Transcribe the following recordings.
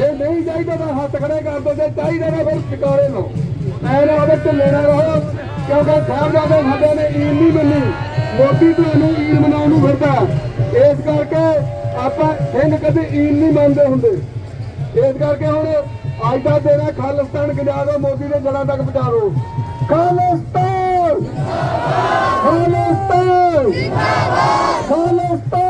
ਜੇ ਨਹੀਂ ਚਾਹੀਦਾ ਤਾਂ ਹੱਥ ਖੜੇ ਕਰ ਦੋ, ਜੇ ਚਾਹੀਦਾ ਨਾ ਫਿਰ ਟਿਕਾਰੇ ਲਓ। ਐਨਾ ਉਹਦੇ ਢਿੱਲੇ ਨਾ ਰਹੋ, ਕਿਉਂਕਿ ਸਾਹਿਬਜ਼ਾਦੇ ਸਾਡੇ ਨੇ ਈਦ ਨਹੀਂ ਮੰਨੀ। ਮੋਦੀ ਤੁਹਾਨੂੰ ਈਦ ਮਨਾਉਣ ਨੂੰ ਫਿਰਦਾ। ਇਸ ਕਰਕੇ ਆਪਾਂ ਸਿੰਘ ਕਦੇ ਈਦ ਨਹੀਂ ਮੰਨਦੇ ਹੁੰਦੇ। ਇਸ ਕਰਕੇ ਹੁਣ ਅੱਜ ਦਾ ਦਿਨ ਹੈ, ਖਾਲਿਸਤਾਨ ਗਿਰਾ ਮੋਦੀ ਦੇ ਜੜਾਂ ਤੱਕ ਪਹੁੰਚਾ ਦਿਓ। ਖਾਲਿਸਤਾਨ! ਖਾਲਿਸਤਾਨ! ਖਾਲਿਸਤਾਨ!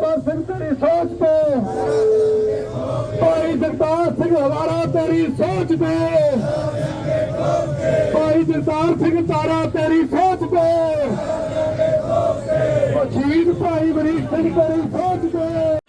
ਬਾਬਾ ਸਿੰਘ ਤੇਰੀ ਸੋਚ ਤੇ। ਭਾਈ ਜਗਤਾਰ ਸਿੰਘ ਹਵਾਰਾ ਤੇਰੀ ਸੋਚ ਤੇ। ਭਾਈ ਜਗਤਾਰ ਸਿੰਘ ਤਾਰਾ ਤੇਰੀ ਸੋਚ ਤੇ। ਵਜੀਦ ਭਾਈ ਬਰੀਕ ਸਿੰਘ ਤੇਰੀ ਸੋਚ ਤੇ।